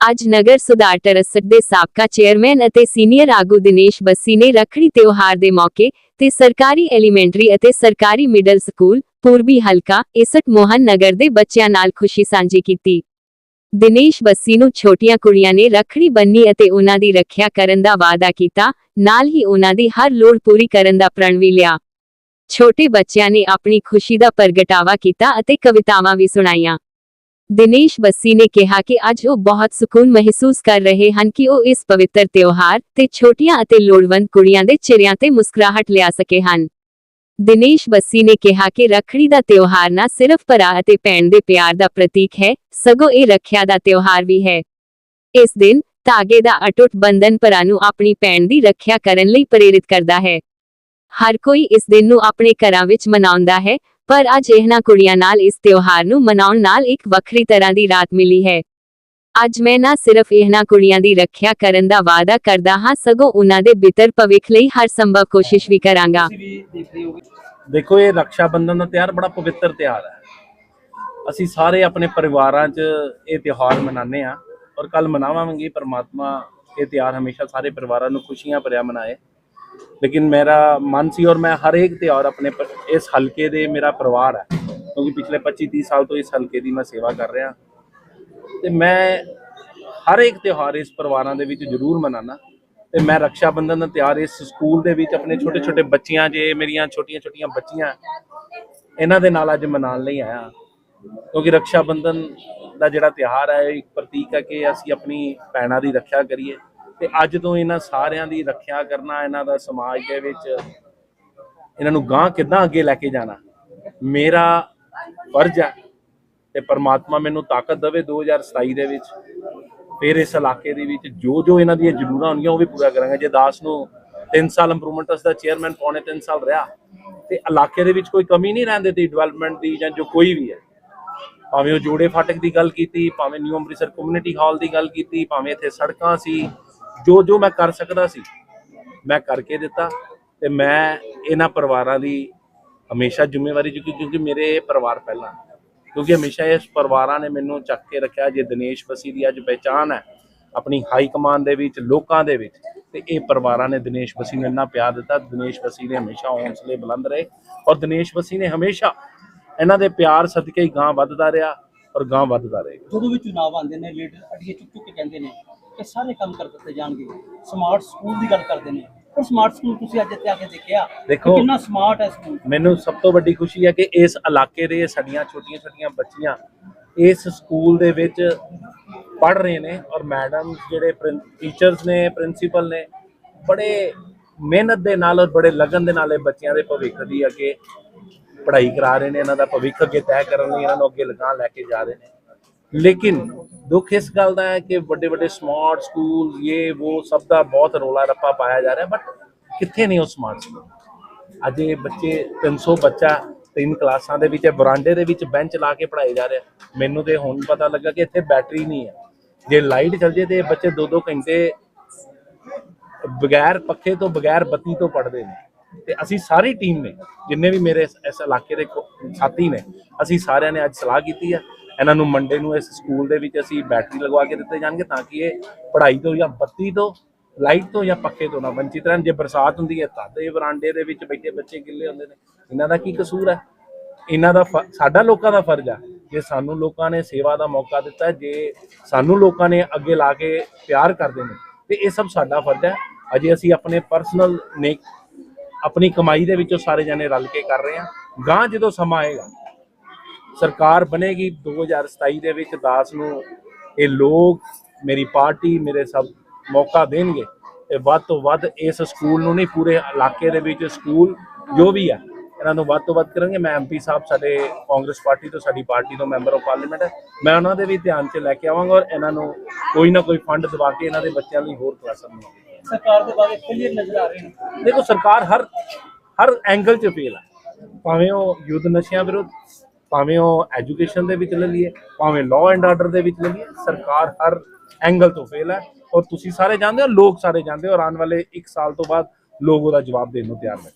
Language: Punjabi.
ਅੱਜ ਨਗਰ ਸੁਧਾਰ ਟਰੱਸਟ ਦੇ ਸਾਬਕਾ ਚੇਅਰਮੈਨ ਅਤੇ ਸੀਨੀਅਰ ਆਗੂ ਦਿਨੇਸ਼ ਬੱਸੀ ਨੇ ਰੱਖੜੀ ਤਿਉਹਾਰ ਦੇ ਮੌਕੇ ਤੇ ਸਰਕਾਰੀ ਐਲੀਮੈਂਟਰੀ ਅਤੇ ਸਰਕਾਰੀ ਮਿਡਲ ਸਕੂਲ, ਪੂਰਬੀ ਹਲਕਾ, ਇਸਟ ਮੋਹਨ ਨਗਰ ਦੇ ਬੱਚਿਆਂ ਨਾਲ ਖੁਸ਼ੀ ਸਾਂਝੀ ਕੀਤੀ। ਦਿਨੇਸ਼ ਬੱਸੀ ਨੂੰ ਛੋਟੀਆਂ ਕੁੜੀਆਂ ਨੇ ਰੱਖੜੀ ਬੰਨੀ ਅਤੇ ਉਹਨਾਂ ਦੀ ਰੱਖਿਆ ਕਰਨ ਦਾ ਵਾਅਦਾ ਕੀਤਾ, ਨਾਲ ਹੀ ਉਹਨਾਂ ਦੀ ਹਰ ਲੋੜ ਪੂਰੀ ਕਰਨ ਦਾ ਪ੍ਰਣ ਵੀ ਲਿਆ। ਛੋਟੇ ਬੱਚਿਆਂ ਨੇ ਆਪਣੀ ਖੁਸ਼ੀ ਦਾ ਪ੍ਰਗਟਾਵਾ ਕੀਤਾ ਅਤੇ ਕਵਿਤਾਵਾਂ ਵੀ ਸੁਣਾਈਆਂ। ਦਿਨੇਸ਼ ਬੱਸੀ ਨੇ ਕਿਹਾ ਕਿ ਅੱਜ ਉਹ ਬਹੁਤ ਸਕੂਨ ਮਹਿਸੂਸ ਕਰ ਰਹੇ ਹਨ ਕਿ ਉਹ ਇਸ ਪਵਿੱਤਰ ਤਿਉਹਾਰ ਤੇ ਛੋਟੀਆਂ ਅਤੇ ਲੋੜਵੰਦ ਕੁੜੀਆਂ ਦੇ ਚਿਹਰਿਆਂ ਤੇ ਮੁਸਕਰਾਹਟ ਲਿਆ ਸਕੇ ਹਨ। ਦਿਨੇਸ਼ ਬੱਸੀ ਨੇ ਕਿਹਾ ਕਿ ਰੱਖੜੀ ਦਾ ਤਿਉਹਾਰ ਨਾ ਸਿਰਫ ਭਰਾ ਅਤੇ ਭੈਣ ਦੇ ਪਿਆਰ ਦਾ ਪ੍ਰਤੀਕ ਹੈ, ਸਗੋਂ ਇਹ ਰੱਖਿਆ ਦਾ ਤਿਉਹਾਰ ਵੀ ਹੈ। ਇਸ ਦਿਨ ਧਾਗੇ ਦਾ ਅਟੁੱਟ ਬੰਧਨ ਭਰਾ ਨੂੰ ਆਪਣੀ ਭੈਣ ਦੀ ਰੱਖਿਆ ਕਰਨ ਲਈ ਪ੍ਰੇਰਿਤ ਕਰਦਾ ਹੈ। ਹਰ ਕੋਈ ਇਸ ਦਿਨ ਨੂੰ ਆਪਣੇ ਘਰਾਂ ਵਿੱਚ ਮਨਾਉਂਦਾ ਹੈ ਪਰ ਅੱਜ ਇਹਨਾਂ ਕੁੜੀਆਂ ਨਾਲ ਇਸ ਤਿਉਹਾਰ ਨੂੰ ਮਨਾਉਣ ਨਾਲ ਇੱਕ ਵੱਖਰੀ ਤਰ੍ਹਾਂ ਦੀ ਰਾਤ ਮਿਲੀ ਹੈ। ਅੱਜ ਮੈਂ ਨਾ ਸਿਰਫ ਇਹਨਾਂ ਕੁੜੀਆਂ ਦੀ ਰੱਖਿਆ ਕਰਨ ਦਾ ਵਾਅਦਾ ਕਰਦਾ ਹਾਂ, ਸਗੋਂ ਉਹਨਾਂ ਦੇ ਬਿਹਤਰ ਭਵਿੱਖ ਲਈ ਹਰ ਸੰਭਵ ਕੋਸ਼ਿਸ਼ ਵੀ ਕਰਾਂਗਾ। ਦੇਖੋ ਇਹ ਰੱਖਿਆ ਬੰਧਨ ਦਾ ਤਿਉਹਾਰ ਬੜਾ ਪਵਿੱਤਰ ਤਿਉਹਾਰ ਹੈ। ਅਸੀਂ ਸਾਰੇ ਆਪਣੇ ਪਰਿਵਾਰਾਂ 'ਚ ਇਹ ਤਿਉਹਾਰ ਮਨਾਉਂਦੇ ਆ ਔਰ ਕੱਲ ਮਨਾਵਾਂਗੇ, ਪਰਮਾਤਮਾ ਇਹ ਤਿਉਹਾਰ ਹਮੇਸ਼ਾ ਸਾਰੇ ਪਰਿਵਾਰਾਂ ਨੂੰ ਖੁਸ਼ੀਆਂ ਭਰਿਆ ਮਨਾਏ। ਲੇਕਿਨ ਮੇਰਾ ਮਨ ਸੀ ਔਰ ਮੈਂ ਹਰੇਕ ਤਿਉਹਾਰ ਆਪਣੇ ਪ- ਇਸ ਹਲਕੇ ਦੇ ਮੇਰਾ ਪਰਿਵਾਰ ਹੈ। ਕਿਉਂਕਿ ਪਿਛਲੇ 25 30 ਸਾਲ ਤੋਂ ਇਸ ਹਲਕੇ ਦੀ ਮੈਂ ਸੇਵਾ ਕਰ ਰਿਹਾ। ਤੇ ਮੈਂ ਹਰ ਇੱਕ ਤਿਉਹਾਰ ਇਸ ਪਰਿਵਾਰਾਂ ਦੇ ਵਿੱਚ ਜ਼ਰੂਰ ਮਨਾਨਾ। ਤੇ ਮੈਂ ਰੱਖਿਆ ਬੰਧਨ ਦਾ ਤਿਉਹਾਰ ਇਸ ਸਕੂਲ ਦੇ ਵਿੱਚ ਆਪਣੇ ਛੋਟੇ ਛੋਟੇ ਬੱਚਿਆਂ, ਜੇ ਮੇਰੀਆਂ ਛੋਟੀਆਂ ਛੋਟੀਆਂ ਬੱਚੀਆਂ ਇਹਨਾਂ ਦੇ ਨਾਲ ਅੱਜ ਮਨਾਉਣ ਲਈ ਆਇਆ। ਕਿਉਂਕਿ ਰੱਖਿਆ ਬੰਧਨ ਦਾ ਜਿਹੜਾ ਤਿਉਹਾਰ ਹੈ, ਇਹ ਇੱਕ ਪ੍ਰਤੀਕ ਹੈ ਕਿ ਅਸੀਂ ਆਪਣੀ ਭੈਣਾਂ ਦੀ ਰੱਖਿਆ ਕਰੀਏ। ਤੇ ਅੱਜ ਤੋਂ ਇਹਨਾਂ ਸਾਰਿਆਂ ਦੀ ਰੱਖਿਆ ਕਰਨਾ ਇਹਨਾਂ ਦਾ ਸਮਾਜ ਦੇ ਵਿੱਚ। ਇਹਨਾਂ ਨੂੰ ਗਾਂ ਕਿੱਦਾਂ ਅੱਗੇ ਲੈ ਕੇ ਜਾਣਾ? ਮੇਰਾ ਫਰਜ਼ ਹੈ ਤੇ ਪਰਮਾਤਮਾ ਮੈਨੂੰ ਤਾਕਤ ਦੇਵੇ 2027 ਦੇ ਵਿੱਚ। ਫਿਰ ਇਸ ਇਲਾਕੇ ਦੇ ਵਿੱਚ ਜੋ ਜੋ ਇਹਨਾਂ ਦੀਆਂ ਜ਼ਰੂਰਾਂ ਹੋਣਗੀਆਂ ਉਹ ਵੀ ਪੂਰਾ ਕਰਾਂਗੇ। ਜੇ ਦਾਸ ਨੂੰ 3 ਸਾਲ ਇੰਪਰੂਵਮੈਂਟ ਟਰਸਟ ਦਾ ਚੇਅਰਮੈਨ ਪੌਣੇ 3 ਸਾਲ ਰਿਹਾ, ਤੇ ਇਲਾਕੇ ਦੇ ਵਿੱਚ ਕੋਈ ਕਮੀ ਨਹੀਂ ਰਹਿੰਦੇ ਦਿੱਤੀ ਡਿਵੈਲਪਮੈਂਟ ਦੀ ਜਾਂ ਜੋ ਕੋਈ ਵੀ ਹੈ। ਭਾਵੇਂ ਉਹ ਜੋੜੇ ਫਾਟਕ ਦੀ ਗੱਲ ਕੀਤੀ, ਭਾਵੇਂ ਨਿਊ ਅੰਮ੍ਰਿਤਸਰ ਕਮਿਊਨਿਟੀ ਹਾਲ ਦੀ ਗੱਲ ਕੀਤੀ, ਭਾਵੇਂ ਇੱਥੇ ਸੜਕਾਂ ਸੀ ਜੋ ਜੋ ਮੈਂ ਕਰ ਸਕਦਾ ਸੀ, ਮੈਂ ਕਰਕੇ ਦਿੱਤਾ ਤੇ ਮੈਂ ਇਹਨਾਂ ਪਰਿਵਾਰਾਂ ਦੀ ਹਮੇਸ਼ਾ ਜ਼ਿੰਮੇਵਾਰੀ ਕਿਉਂਕਿ ਮੇਰੇ ਪਰਿਵਾਰ ਪਹਿਲਾਂ ਕਿਉਂਕਿ ਹਮੇਸ਼ਾ ਇਸ ਪਰਿਵਾਰਾਂ ਨੇ ਮੈਨੂੰ ਚੱਕ ਕੇ ਰੱਖਿਆ, ਜੇ ਦਿਨੇਸ਼ ਵਸੀ ਦੀ ਅੱਜ ਪਹਿਚਾਨ ਹੈ, ਆਪਣੀ ਹਾਈ ਕਮਾਂਡ ਦੇ ਵਿੱਚ, ਲੋਕਾਂ ਦੇ ਵਿੱਚ, ਤੇ ਇਹ ਪਰਿਵਾਰਾਂ ਨੇ ਦਿਨੇਸ਼ ਬਸੀ ਨੂੰ ਇੰਨਾ ਪਿਆਰ ਦਿੱਤਾ, ਦਿਨੇਸ਼ ਬਸੀ ਨੇ ਹਮੇਸ਼ਾ ਹੌਸਲੇ ਬੁਲੰਦ ਰਹੇ ਔਰ ਦਿਨੇਸ਼ ਬਸੀ ਨੇ ਹਮੇਸ਼ਾ ਇਹਨਾਂ ਦੇ ਪਿਆਰ ਸਦਕੇ ਹੀ ਗਾਂ ਵੱਧਦਾ ਰਿਹਾ ਔਰ ਗਾਂ ਵੱਧਦਾ ਰਹੇਗਾ ਜਦੋਂ ਵੀ ਚੁਣਾਵ ਆਉਂਦੇ ਨੇ, ਲੀਡਰ ਅੜੀਏ ਚੁੱਕ ਚੁੱਕ ਕੇ ਕਹਿੰਦੇ ਨੇ ਕਿ ਸਾਰੇ ਕੰਮ ਕਰ ਦਿੱਤੇ ਜਾਣਗੇ। ਸਮਾਰਟ ਸਕੂਲ ਦੀ ਗੱਲ ਕਰਦੇ ਨੇ। ਪਰ ਸਮਾਰਟ ਸਕੂਲ ਤੁਸੀਂ ਅੱਜ ਇੱਥੇ ਆ ਕੇ ਦੇਖਿਆ ਦੇਖੋ- ਕਿੰਨਾ ਸਮਾਰਟ ਹੈ ਸਕੂਲ ਮੈਨੂੰ ਸਭ ਤੋਂ ਵੱਡੀ ਖੁਸ਼ੀ ਹੈ ਕਿ ਇਸ ਇਲਾਕੇ ਦੇ ਸਾਡੀਆਂ ਛੋਟੀਆਂ-ਛੋਟੀਆਂ ਬੱਚੀਆਂ ਇਸ ਸਕੂਲ ਦੇ ਵਿੱਚ ਪੜ ਰਹੇ ਨੇ ਔਰ ਮੈਡਮ ਜਿਹੜੇ ਟੀਚਰਸ ਨੇ ਪ੍ਰਿੰਸੀਪਲ ਨੇ ਬੜੇ ਮਿਹਨਤ ਦੇ ਨਾਲ ਔਰ ਬੜੇ ਲਗਨ ਦੇ ਨਾਲ ਇਹ ਬੱਚਿਆਂ ਦੇ ਭਵਿੱਖ ਦੀ ਅੱਗੇ ਪੜ੍ਹਾਈ ਕਰਾ ਰਹੇ ਨੇ। ਇਹਨਾਂ ਦਾ ਭਵਿੱਖ ਅੱਗੇ ਤੈਅ ਕਰਨ ਲਈ ਇਹਨਾਂ ਨੂੰ ਅੱਗੇ ਲਗਾ ਲੈ ਕੇ ਜਾ ਰਹੇ ਨੇ। ਲੇਕਿਨ ਦੁੱਖ ਇਸ ਗੱਲ ਦਾ ਹੈ ਕਿ ਵੱਡੇ ਵੱਡੇ ਸਮਾਰਟ ਸਕੂਲ ਇਹ ਉਹ ਸਭ ਦਾ ਬਹੁਤ ਰੋਲਾ ਰੱਪਾ ਪਾਇਆ ਜਾ ਰਿਹਾ ਬਟ ਕਿੱਥੇ ਨਹੀਂ ਉਹ ਸਮਾਰਟ ਸਕੂਲ ਅੱਜ ਇਹ ਬੱਚੇ 300 ਬੱਚਾ ਤਿੰਨ ਕਲਾਸਾਂ ਦੇ ਵਿੱਚ ਬਰਾਂਡੇ ਦੇ ਵਿੱਚ ਬੈਂਚ ਲਾ ਕੇ ਪੜ੍ਹਾਏ ਜਾ ਰਿਹਾ। ਮੈਨੂੰ ਤੇ ਹੁਣ ਪਤਾ ਲੱਗਾ ਕਿ ਇੱਥੇ ਬੈਟਰੀ ਨਹੀਂ ਹੈ। ਜੇ ਲਾਈਟ ਚੱਲ ਜੇ ਤੇ ਬੱਚੇ 2-2 ਘੰਟੇ ਬਗੈਰ ਪੱਖੇ ਤੋਂ, ਬਗੈਰ ਬੱਤੀ ਤੋਂ ਪੜਦੇ ਨੇ। ਤੇ ਅਸੀਂ ਸਾਰੀ ਟੀਮ ਨੇ, ਜਿੰਨੇ ਵੀ ਮੇਰੇ ਇਸ- ਇਲਾਕੇ ਦੇ ਸਾਥੀ ਨੇ, ਅਸੀਂ ਸਾਰਿਆਂ ਨੇ ਅੱਜ ਸਲਾਹ ਕੀਤੀ ਹੈ ਇਹਨਾਂ ਨੂੰ ਮੰਡੇ ਨੂੰ ਇਸ ਸਕੂਲ ਦੇ ਵਿੱਚ ਅਸੀਂ ਬੈਟਰੀ ਲਗਵਾ ਕੇ ਦਿੱਤੇ ਜਾਣਗੇ ਤਾਂ ਕਿ ਇਹ ਪੜ੍ਹਾਈ ਤੋਂ ਜਾਂ ਬੱਤੀ ਤੋਂ ਲਾਈਟ ਤੋਂ ਜਾਂ ਪੱਖੇ ਤੋਂ ਨਾ ਵੰਚਿਤ ਰਹਿਣ। ਜੇ ਬਰਸਾਤ ਹੁੰਦੀ ਹੈ ਤਾਂ ਤੇ ਵਰਾਂਡੇ ਦੇ ਵਿੱਚ ਬੈਠੇ ਬੱਚੇ ਗਿੱਲੇ ਹੁੰਦੇ ਨੇ। ਇਹਨਾਂ ਦਾ ਕੀ ਕਸੂਰ ਹੈ? ਇਹਨਾਂ ਦਾ ਫ- ਸਾਡਾ ਲੋਕਾਂ ਦਾ ਫਰਜ਼ ਹੈ ਜੇ ਸਾਨੂੰ ਲੋਕਾਂ ਨੇ ਸੇਵਾ ਦਾ ਮੌਕਾ ਦਿੱਤਾ, ਜੇ ਸਾਨੂੰ ਲੋਕਾਂ ਨੇ ਅੱਗੇ ਲਾ ਕੇ ਪਿਆਰ ਕਰਦੇ ਨੇ, ਤੇ ਇਹ ਸਭ ਸਾਡਾ ਫਰਜ਼ ਹੈ। ਅਜੇ ਅਸੀਂ ਆਪਣੇ ਪਰਸਨਲ ਨੇ, ਆਪਣੀ ਕਮਾਈ ਦੇ ਵਿੱਚੋਂ ਸਾਰੇ ਜਣੇ ਰਲ ਕੇ ਕਰ ਰਹੇ ਹਾਂ। ਗਾਂ ਜਦੋਂ ਸਮਾਂ ਆਏਗਾ ਸਰਕਾਰ ਬਣੇਗੀ 2027 ਦੇ ਵਿੱਚ ਦਾਸ ਨੂੰ। ਇਹ ਲੋਕ ਮੇਰੀ ਪਾਰਟੀ ਮੇਰੇ ਸਭ ਮੌਕਾ ਦੇਣਗੇ। ਤੇ ਵੱਧ ਤੋਂ ਵੱਧ ਇਸ ਸਕੂਲ ਨੂੰ ਨਹੀਂ ਪੂਰੇ ਇਲਾਕੇ ਦੇ ਵਿੱਚ ਸਕੂਲ ਜੋ ਵੀ ਹੈ ਇਹਨਾਂ ਨੂੰ ਵੱਧ ਤੋਂ ਵੱਧ ਕਰਾਂਗੇ ਮੈਂ ਐਮਪੀ ਸਾਹਿਬ ਸਾਡੇ ਕਾਂਗਰਸ ਪਾਰਟੀ ਤੋਂ ਸਾਡੀ ਪਾਰਟੀ ਤੋਂ ਮੈਂਬਰ ਆਫ ਪਾਰਲੀਮੈਂਟ ਹੈ ਮੈਂ ਉਹਨਾਂ ਦੇ ਵੀ ਧਿਆਨ 'ਚ ਲੈ ਕੇ ਆਵਾਂਗਾ ਔਰ ਇਹਨਾਂ ਨੂੰ ਕੋਈ ਨਾ ਕੋਈ ਫੰਡ ਦਵਾ ਕੇ ਇਹਨਾਂ ਦੇ ਬੱਚਿਆਂ ਲਈ ਹੋਰ ਕਲਾਸਾਂ ਬਣਾਵਾਂਗੇ ਸਰਕਾਰ ਦੇ ਬਾਰੇ ਕਲੀਅਰ ਨਜ਼ਰ ਆ ਰਹੇ ਨੇ। ਦੇਖੋ ਸਰਕਾਰ ਹਰ ਹਰ ਐਂਗਲ 'ਚ ਫੇਲ ਹੈ ਭਾਵੇਂ ਉਹ ਯੁੱਧ ਨਸ਼ਿਆਂ ਵਿਰੁੱਧ ਭਾਵੇਂ ਉਹ ਐਜੂਕੇਸ਼ਨ ਦੇ ਵਿੱਚ ਲੈ ਲਈਏ, ਭਾਵੇਂ ਲਾਅ ਐਂਡ ਆਰਡਰ ਦੇ ਵਿੱਚ ਲੈ ਲਈਏ, ਸਰਕਾਰ ਹਰ ਐਂਗਲ ਤੋਂ ਫੇਲ ਹੈ ਔਰ ਤੁਸੀਂ ਸਾਰੇ ਜਾਣਦੇ ਹੋ, ਲੋਕ ਸਾਰੇ ਜਾਣਦੇ ਹੋ ਔਰ ਆਉਣ ਵਾਲੇ 1 ਸਾਲ ਤੋਂ ਬਾਅਦ ਲੋਕ ਉਹਦਾ ਜਵਾਬ ਦੇਣ ਨੂੰ ਤਿਆਰ ਨੇ।